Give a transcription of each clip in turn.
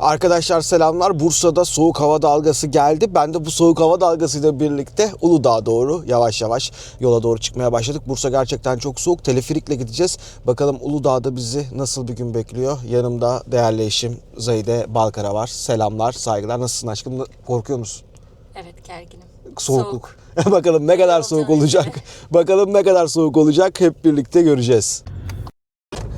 Arkadaşlar selamlar. Bursa'da soğuk hava dalgası geldi. Ben de bu soğuk hava dalgasıyla birlikte Uludağ'a doğru yavaş yavaş yola doğru çıkmaya başladık. Bursa gerçekten çok soğuk. Teleferikle gideceğiz. Bakalım Uludağ'da bizi nasıl bir gün bekliyor. Yanımda değerli eşim Zahide Balkara var. Selamlar, saygılar. Nasılsın aşkım? Korkuyor musun? Evet gerginim. Soğukluk. Bakalım ne kadar soğuk olacak. Bakalım ne kadar soğuk olacak. Hep birlikte göreceğiz.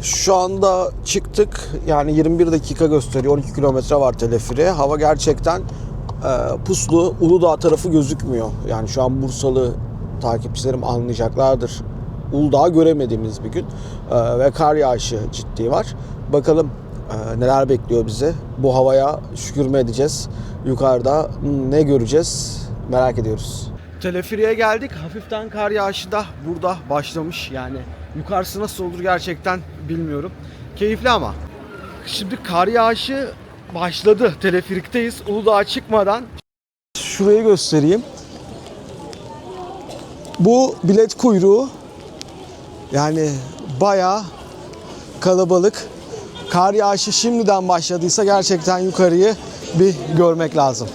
Şu anda çıktık. Yani 21 dakika gösteriyor. 12 kilometre var teleferi. Hava gerçekten e, puslu. Uludağ tarafı gözükmüyor. Yani şu an Bursalı takipçilerim anlayacaklardır. Uludağ'ı göremediğimiz bir gün. E, ve kar yağışı ciddi var. Bakalım e, neler bekliyor bizi. Bu havaya şükür mü edeceğiz? Yukarıda ne göreceğiz? Merak ediyoruz. Teleferiye geldik. Hafiften kar yağışı da burada başlamış. Yani yukarısı nasıl olur gerçekten bilmiyorum. Keyifli ama. Şimdi kar yağışı başladı. Teleferikteyiz. Uludağ'a çıkmadan şurayı göstereyim. Bu bilet kuyruğu. Yani bayağı kalabalık. Kar yağışı şimdiden başladıysa gerçekten yukarıyı bir görmek lazım.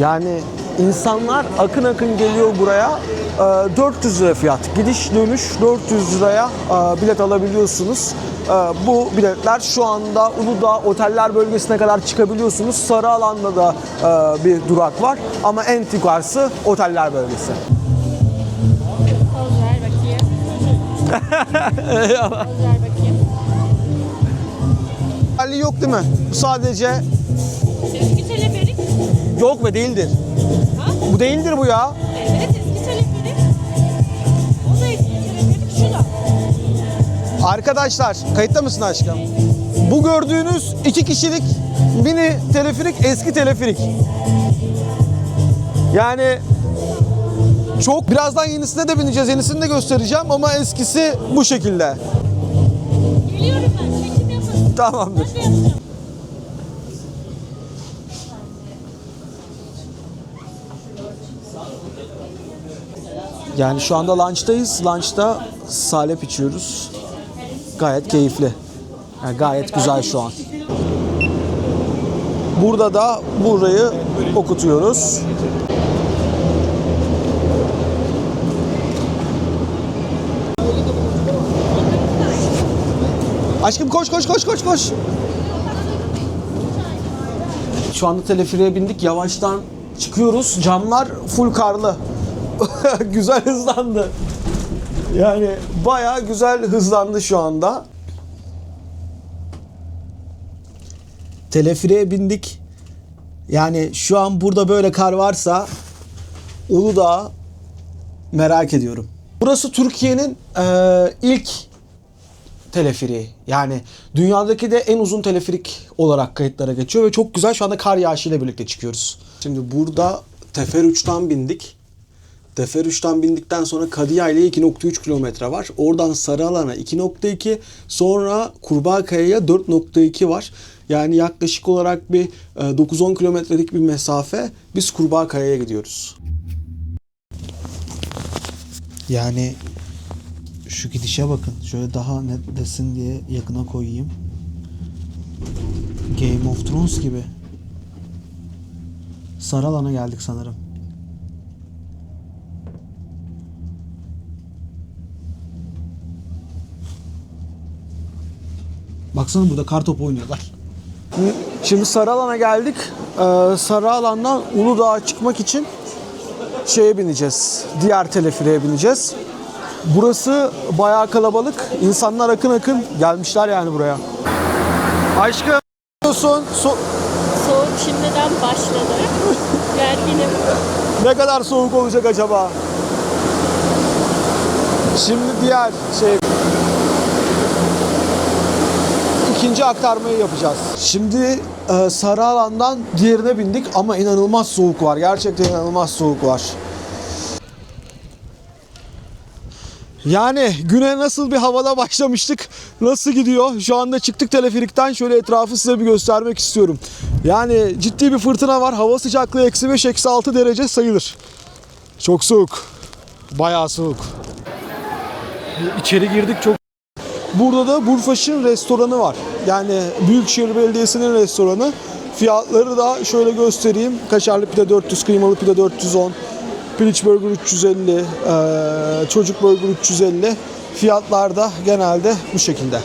Yani insanlar akın akın geliyor buraya. Ee, 400 lira fiyat. Gidiş dönüş 400 liraya e, bilet alabiliyorsunuz. Ee, Bu biletler şu anda Uludağ oteller bölgesine kadar çıkabiliyorsunuz. Sarı alanda da e, bir durak var. Ama en yukarısı oteller bölgesi. Poz bakayım. Ver bakayım. Halli yok değil mi? Sadece. Yok ve değildir. Ha? Bu değildir bu ya. Evet eski teleferik. O da eski teleferik. Şu da. Arkadaşlar kayıtta mısın aşkım? Bu gördüğünüz iki kişilik mini teleferik eski teleferik. Yani çok birazdan yenisine de bineceğiz. Yenisini de göstereceğim ama eskisi bu şekilde. Geliyorum ben. Çekim yapın. Tamamdır. Ben de yapacağım. Yani şu anda lunch'tayız. Lunch'ta salep içiyoruz. Gayet keyifli. Yani gayet güzel şu an. Burada da burayı okutuyoruz. Aşkım koş koş koş koş koş. Şu anda teleferiğe bindik. Yavaştan çıkıyoruz. Camlar full karlı. güzel hızlandı. Yani bayağı güzel hızlandı şu anda. Teleferiğe bindik. Yani şu an burada böyle kar varsa Uludağ merak ediyorum. Burası Türkiye'nin eee, ilk teleferiği. Yani dünyadaki de en uzun teleferik olarak kayıtlara geçiyor ve çok güzel şu anda kar yağışıyla birlikte çıkıyoruz. Şimdi burada Tefer 3'ten bindik. Tefer 3'ten bindikten sonra Kadıya ile 2.3 kilometre var. Oradan Sarıalan'a 2.2 sonra Kurbağakaya'ya 4.2 var. Yani yaklaşık olarak bir e, 9-10 kilometrelik bir mesafe biz Kurbağakaya'ya gidiyoruz. Yani şu gidişe bakın. Şöyle daha net desin diye yakına koyayım. Game of Thrones gibi. Sarı alana geldik sanırım. Baksana burada kar topu oynuyorlar. Şimdi sarı alana geldik. Ee, sarı alandan Uludağ'a çıkmak için şeye bineceğiz. Diğer teleferiğe bineceğiz. Burası bayağı kalabalık. İnsanlar akın akın gelmişler yani buraya. Aşkım diyorsun. So- Soğuk şimdiden başladı. Gerginim. ne kadar soğuk olacak acaba? Şimdi diğer şey ikinci aktarmayı yapacağız. Şimdi e, sarı alandan diğerine bindik ama inanılmaz soğuk var. Gerçekten inanılmaz soğuk var. Yani güne nasıl bir havada başlamıştık, nasıl gidiyor? Şu anda çıktık teleferikten şöyle etrafı size bir göstermek istiyorum. Yani ciddi bir fırtına var. Hava sıcaklığı eksi 5, eksi 6 derece sayılır. Çok soğuk. Bayağı soğuk. içeri girdik çok. Burada da Burfaş'ın restoranı var. Yani Büyükşehir Belediyesi'nin restoranı. Fiyatları da şöyle göstereyim. Kaşarlı pide 400, kıymalı pide 410, piliç burger 350, eee, çocuk burger 350. Fiyatlar da genelde bu şekilde.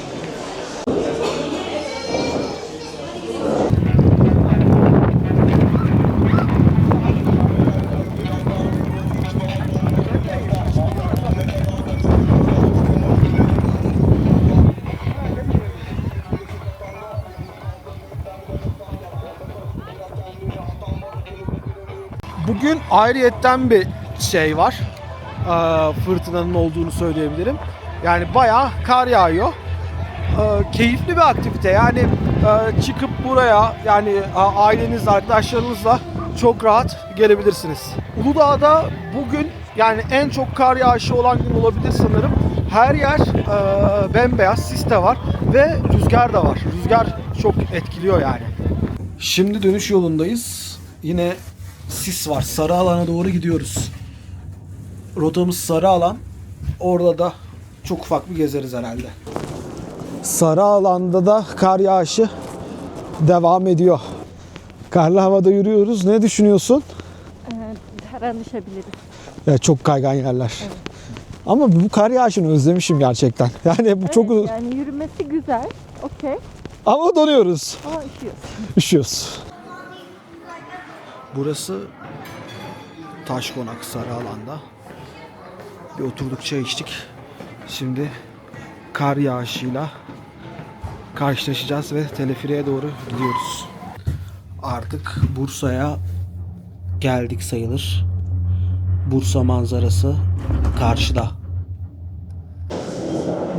Bugün ayrıyetten bir şey var. Ee, fırtınanın olduğunu söyleyebilirim. Yani bayağı kar yağıyor. Ee, keyifli bir aktivite. Yani e, çıkıp buraya yani ailenizle, arkadaşlarınızla çok rahat gelebilirsiniz. Uludağ'da bugün yani en çok kar yağışı olan gün olabilir sanırım. Her yer e, bembeyaz, sis de var ve rüzgar da var. Rüzgar çok etkiliyor yani. Şimdi dönüş yolundayız. Yine sis var. Sarı alana doğru gidiyoruz. Rotamız sarı alan. Orada da çok ufak bir gezeriz herhalde. Sarı alanda da kar yağışı devam ediyor. Karlı havada yürüyoruz. Ne düşünüyorsun? Her an düşebiliriz. Ya çok kaygan yerler. Ama bu kar yağışını özlemişim gerçekten. Yani bu çok Evet, yani yürümesi güzel. Okey. ama donuyoruz. Ama üşüyoruz. Üşüyoruz. Burası Taş Konak Sarı alanda. Bir oturduk çay içtik. Şimdi kar yağışıyla karşılaşacağız ve teleferiğe doğru gidiyoruz. Artık Bursa'ya geldik sayılır. Bursa manzarası karşıda.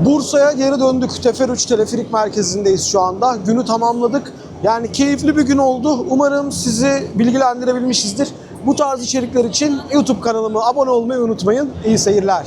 Bursa'ya geri döndük. Tefer 3 Teleferik Merkezi'ndeyiz şu anda. Günü tamamladık. Yani keyifli bir gün oldu. Umarım sizi bilgilendirebilmişizdir. Bu tarz içerikler için YouTube kanalıma abone olmayı unutmayın. İyi seyirler.